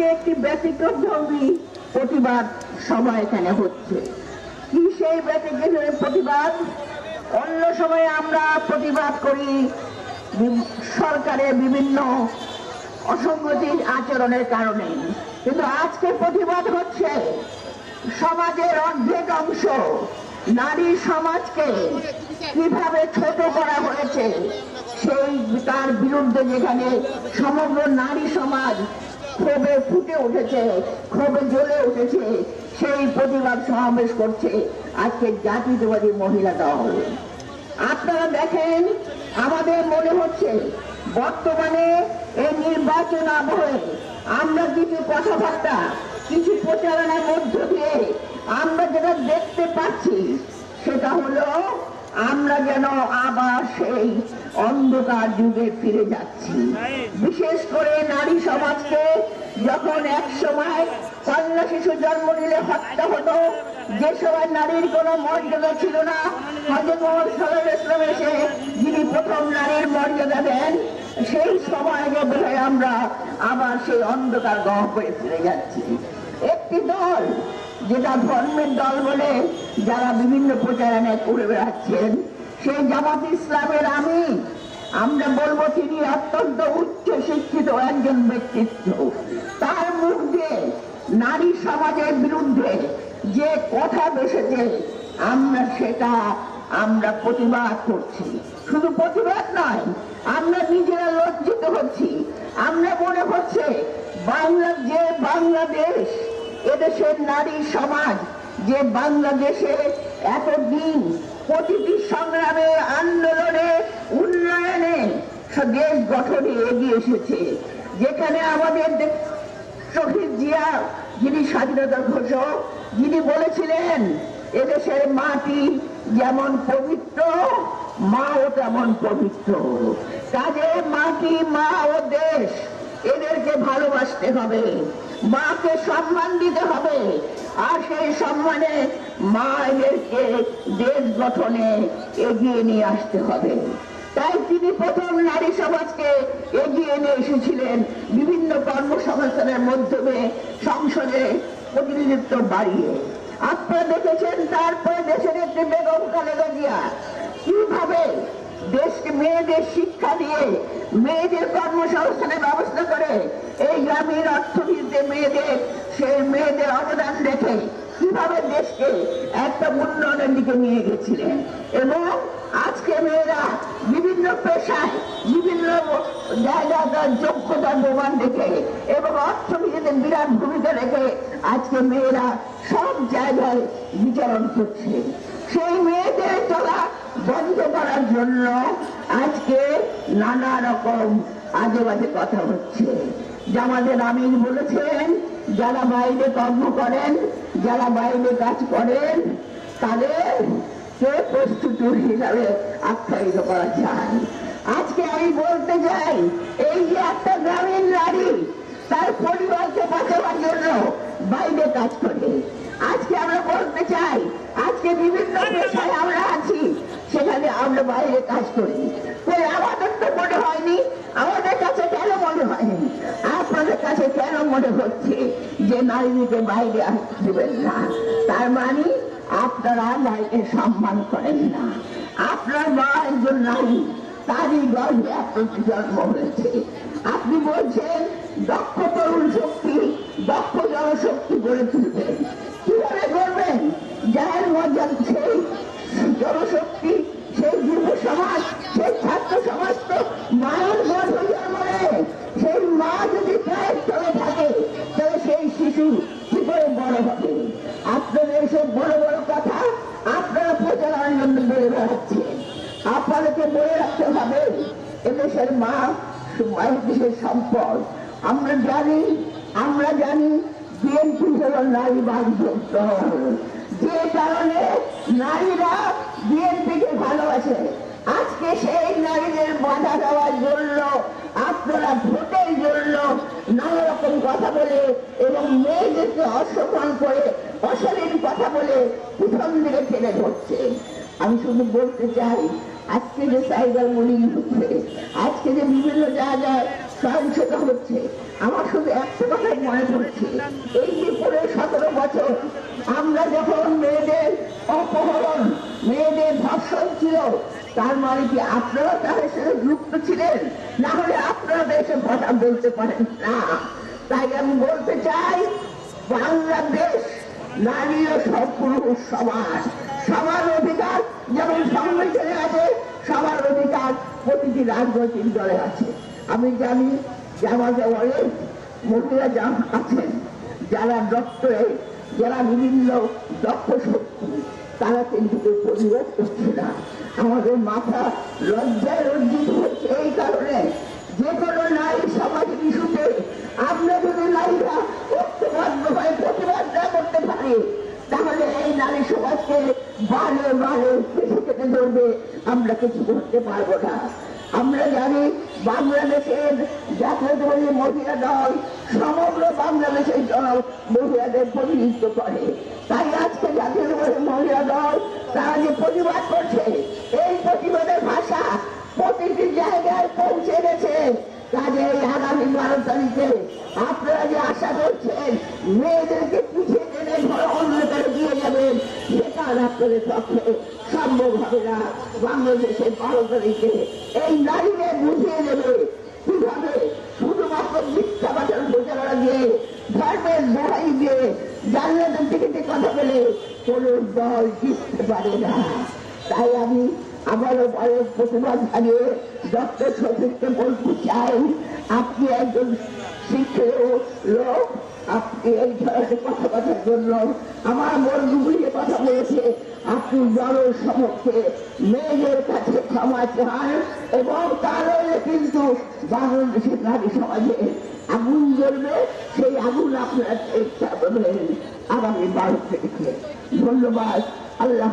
আজকে একটি ব্যতিক্রম ধর্মী প্রতিবাদ সভা এখানে হচ্ছে। কি সেই ব্যতিক্রম প্রতিবাদ? অন্য সময় আমরা প্রতিবাদ করি সরকারের বিভিন্ন অসঙ্গতির আচরণের কারণে। কিন্তু আজকে প্রতিবাদ হচ্ছে সমাজের অর্ধেক অংশ, নারী সমাজকে কীভাবে ছোট করা হয়েছে, সেই তার বিরুদ্ধে যেখানে সমগ্র নারী সমাজ ক্ষোভে ফুটে উঠেছে, ক্ষোভে জ্বলে উঠেছে, সেই প্রতিবাদ সমাবেশ করছে আজকে জাতীয়তাবাদী মহিলা দল। আপনারা দেখেন, আমাদের মনে হচ্ছে বর্তমানে এই নির্বাচন আবহে আমরা কিছু কথাবার্তা, কিছু প্রচারণার মধ্য দিয়ে আমরা যেটা দেখতে পাচ্ছি, সেটা হলো আমরা যেন আবার সেই অন্ধকার যুগে ফিরে যাচ্ছি। বিশেষ করে নারী সমাজকে যখন এক সময় কন্যা শিশু জন্ম নিলে হত্যা হতো, যে সময় নারীর কোনো মর্যাদা ছিল না, হজরত মোহাম্মদ ইসলাম এসে যিনি প্রথম নারীর মর্যাদা দেন, সেই সময় বোধহয় আমরা আবার সেই অন্ধকার গহ করে ফিরে যাচ্ছি। একটি দল যেটা ধর্মের দল বলে যারা বিভিন্ন প্রচারণায় করে বেড়াচ্ছেন, সেই জামাত ইসলামের আমি। আমরা বলব তিনি অত্যন্ত উচ্চ শিক্ষিত একজন ব্যক্তিত্ব। তার মুখ দিয়ে নারী সমাজের বিরুদ্ধে যে কথা বেসেছে, আমরা সেটা আমরা প্রতিবাদ করছি। শুধু প্রতিবাদ নয়, আমরা নিজেরা লজ্জিত হচ্ছি। আমরা মনে হচ্ছে বাংলা যে বাংলাদেশ এদেশের নারী সমাজ যে বাংলাদেশে এতদিন প্রতিটি সংগ্রামে, আন্দোলনে, উন্নয়নে দেশ গঠনে এগিয়ে এসেছে। যেখানে আমাদের শহীদ জিয়া, যিনি স্বাধীনতা ঘোষক, যিনি বলেছিলেন, এদেশের মাটি যেমন পবিত্র, মাও তেমন পবিত্র। কাজে মাটি, মা ও দেশ, এদেরকে ভালোবাসতে হবে। মাকে সম্মান দিতে হবে। আর সেই সম্মানে মা এদেরকে দেশ গঠনে এগিয়ে নিয়ে আসতে হবে। তাই তিনি প্রথম নারী সমাজকে এগিয়ে নিয়ে এসেছিলেন বিভিন্ন কর্মসংস্থানের মাধ্যমে সংসদে প্রতিনিধিত্ব বাড়িয়ে। আপনারা দেখেছেন তারপরে দেশের একটি বেগম খালেদা জিয়া কীভাবে দেশকে মেয়েদের শিক্ষা দিয়ে মেয়েদের কর্মসংস্থানের ব্যবস্থা করে এই গ্রামীণ অর্থনীতিতে মেয়েদের, সেই মেয়েদের অবদান রেখে কীভাবে দেশকে একটা উন্নয়নের দিকে নিয়ে গেছিলেন। এবং আজকে মেয়েরা বিভিন্ন পেশায়, বিভিন্ন জায়গায় তার যোগ্যতার প্রমাণ রেখে এবং অর্থনীতিতে বিরাট ভূমিকা রেখে আজকে মেয়েরা সব জায়গায় বিচরণ করছে। সেই মেয়েদের চলা করার জন্য আজকে নানা রকম আজে বাজে কথা হচ্ছে। জামাদের আমির বলেছেন, যারা বাইরে কর্ম করেন, যারা বাইরে কাজ করেন, তাদের কে প্রস্তুতির হিসাবে আখ্যায়িত করা যায়? আজকে আমি বলতে চাই, এই যে একটা গ্রামীণ নারী, তার পরিবারকে বাঁচাবার জন্য বাইরে কাজ করে। আজকে আমরা বলতে চাই, আজকে বিভিন্ন পেশায় আমরা আছি সেখানে আমরা বাইরে কাজ করি। আমাদের তো মনে হয়নি। আমাদের কাছে কেন মনে হয়নি? আপনাদের কাছে কেন মনে হচ্ছে যে নারীকে বাইরে আসতে না? তার মানে আপনারা নারীকে সম্মান করেন না। আপনার মা একজন নারী, তারই গর্ভে আপনার জন্ম হয়েছে। আপনি বলছেন, দক্ষ তরুণ শক্তি, দক্ষ জনশক্তি গড়ে তুলবেন কীভাবে করবেন যার মজা সেই জনশক্তি সেই যুব সমাজ সেই ছাত্র সমাজ তো মায়ের গর্ভ জন্ম নেয় সেই মা যদি প্রায় চলে থাকে তাহলে সেই শিশু কি করে বড় হবে আপনাদের এসব বড় বড় কথা আপনারা প্রচারণার জন্য বলে বেড়াচ্ছেন আপনাদেরকে বলে রাখতে হবে এদেশের মা মায়ের দেশের সম্পদ। আমরা জানি আমরা জানি বিএনপি হল নারী বান্ধব দল যে কারণে নারীরা বিএনপিকে ভালোবাসে। আজকে সেই নারীদের বাধা দেওয়ার জন্য, আপনারা ভোটের জন্য নানা রকম কথা বলে এবং মেয়েদেরকে অসম্মান করে অশালীন কথা বলে প্রথম দিকে ঠেলে ধরছে আমি শুধু বলতে চাই আজকে যে সাইবার বুলিং হচ্ছে, আজকে যে বিভিন্ন জায়গায় সহিংসতা হচ্ছে, আমার শুধু একটা কথা মনে পড়ছে। এই যে পরে সতেরো বছর, আমরা যখন মেয়েদের অপহরণ, মেয়েদের ধর্ষণ ছিল, তার মানে কি আপনারা তাদের সাথে যুক্ত ছিলেন? না হলে আপনারা দেশে কথা বলতে পারেন না। তাই আমি বলতে চাই, বাংলাদেশ, নারী ও সব পুরুষ সমাজ সবার প্রতিটি রাজনৈতিক দলে আছে। আমি জানি যে আমাদের অনেক মহিলা যা আছেন, যারা ডক্টরেট যারা বিভিন্ন দক্ষ শক্তি, তারা কিন্তু পরিবেশ করছে না। আমাদের মাথা লজ্জায় রঞ্জিত হচ্ছে এই কারণে। যে কোনো নারী সমাজের ইস্যুতে। আমরা যদি নারীরা ঐক্যবদ্ধ হয়ে প্রতিবাদ না করতে পারি, তাহলে এই নারী সমাজকে বারে বারে কেটে ধরবে। আমরা কিছু করতে পারব না। আমরা জানি বাংলাদেশের জাতীয়তাবাদী মহিলা দল, সমগ্র বাংলাদেশের জন মহিলাদের প্রতিনিধিত্ব করে। তাই আজকে জাতীয় জাতীয়তাবাদী মহিলা দল তারা যে প্রতিবাদ করছে, এই প্রতিবাদের ভাষা প্রতিটি জায়গায় পৌঁছে গেছে। কাজে আগামী বারো তারিখে আপনারা যে আশা করছেন, মেয়েদেরকে পিছিয়ে টেনে ঘর অন্ধকারে দিয়ে যাবেন, সেটা আপনাদের পক্ষে তাই আমি আবারও পরে প্রতিবাদ জানিয়ে ডক্টর সচিবকে বলতে চাই, আপনি একজন শিক্ষিত লোক, আপনি এই ধরনের কথাবার্তার জন্য আমার মন ডুবিয়ে কথা বলেছে। আপনি জনের সমক্ষে মেয়েদের কাছে ক্ষমা চান এবং তাহলে কিন্তু বাংলাদেশের নারী সমাজে আগুন জ্বলবে, সেই আগুন আপনার চেষ্টা করবেন। আগামী বারো থেকে ধন্যবাদ। আল্লাহ